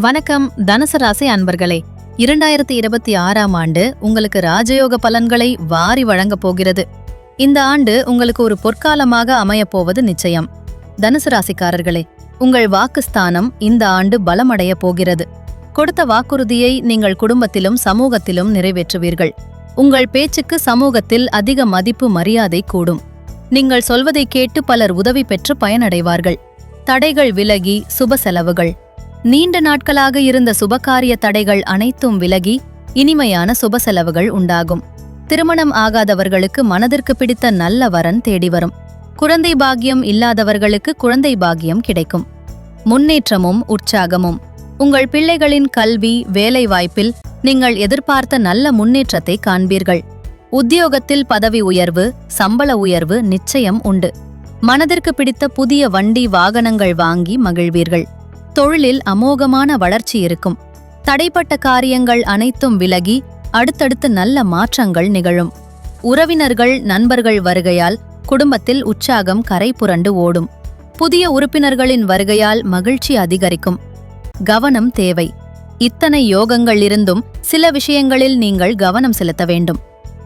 வணக்கம் தனுசராசி அன்பர்களே. இரண்டாயிரத்தி இருபத்தி ஆறாம் ஆண்டு உங்களுக்கு ராஜயோக பலன்களை வாரி வழங்கப் போகிறது. இந்த ஆண்டு உங்களுக்கு ஒரு பொற்காலமாக அமையப்போவது நிச்சயம். தனுசு ராசிக்காரர்களே உங்கள் வாக்குஸ்தானம் இந்த ஆண்டு பலமடைய போகிறது. கொடுத்த வாக்குறுதியை நீங்கள் குடும்பத்திலும் சமூகத்திலும் நிறைவேற்றுவீர்கள். உங்கள் பேச்சுக்கு சமூகத்தில் அதிக மதிப்பு மரியாதை கூடும். நீங்கள் சொல்வதை கேட்டு பலர் உதவி பெற்று பயனடைவார்கள். தடைகள் விலகி சுப செலவுகள். நீண்ட நாட்களாக இருந்த சுபகாரிய தடைகள் அனைத்தும் விலகி இனிமையான சுப செலவுகள் உண்டாகும். திருமணம் ஆகாதவர்களுக்கு மனதிற்கு பிடித்த நல்ல வரன் தேடி வரும். குழந்தை பாக்கியம் இல்லாதவர்களுக்கு குழந்தை பாக்கியம் கிடைக்கும். முன்னேற்றமும் உற்சாகமும். உங்கள் பிள்ளைகளின் கல்வி வேலைவாய்ப்பில் நீங்கள் எதிர்பார்த்த நல்ல முன்னேற்றத்தை காண்பீர்கள். உத்தியோகத்தில் பதவி உயர்வு சம்பள உயர்வு நிச்சயம் உண்டு. மனதிற்கு பிடித்த புதிய வண்டி வாகனங்கள் வாங்கி மகிழ்வீர்கள். தொழிலில் அமோகமான வளர்ச்சி இருக்கும். தடைப்பட்ட காரியங்கள் அனைத்தும் விலகி அடுத்தடுத்து நல்ல மாற்றங்கள் நிகழும். உறவினர்கள் நண்பர்கள் வருகையால் குடும்பத்தில் உற்சாகம் கரை புரண்டு ஓடும். புதிய உறுப்பினர்களின் வருகையால் மகிழ்ச்சி அதிகரிக்கும். கவனம் தேவை. இத்தனை யோகங்கள் இருந்தும் சில விஷயங்களில் நீங்கள் கவனம் செலுத்த வேண்டும்.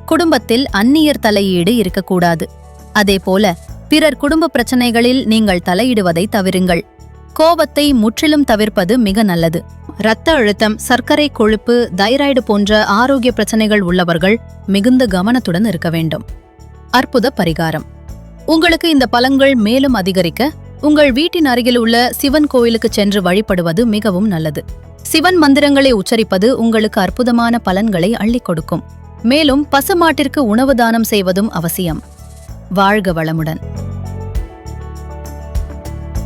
குடும்பத்தில் அந்நியர் தலையீடு இருக்கக்கூடாது. அதேபோல பிறர் குடும்ப பிரச்சனைகளில் நீங்கள் தலையிடுவதை தவிருங்கள். கோபத்தை முற்றிலும் தவிர்ப்பது மிக நல்லது. இரத்த அழுத்தம் சர்க்கரை கொழுப்பு தைராய்டு போன்ற ஆரோக்கிய பிரச்சனைகள் உள்ளவர்கள் மிகுந்த கவனத்துடன் இருக்க வேண்டும். அற்புத பரிகாரம். உங்களுக்கு இந்த பலங்கள் மேலும் அதிகரிக்க உங்கள் வீட்டின் அருகில் உள்ள சிவன் கோயிலுக்கு சென்று வழிபடுவது மிகவும் நல்லது. சிவன் மந்திரங்களை உச்சரிப்பது உங்களுக்கு அற்புதமான பலன்களை அள்ளிக் கொடுக்கும். மேலும் பசுமாட்டிற்கு உணவு தானம் செய்வதும் அவசியம். வாழ்க வளமுடன்.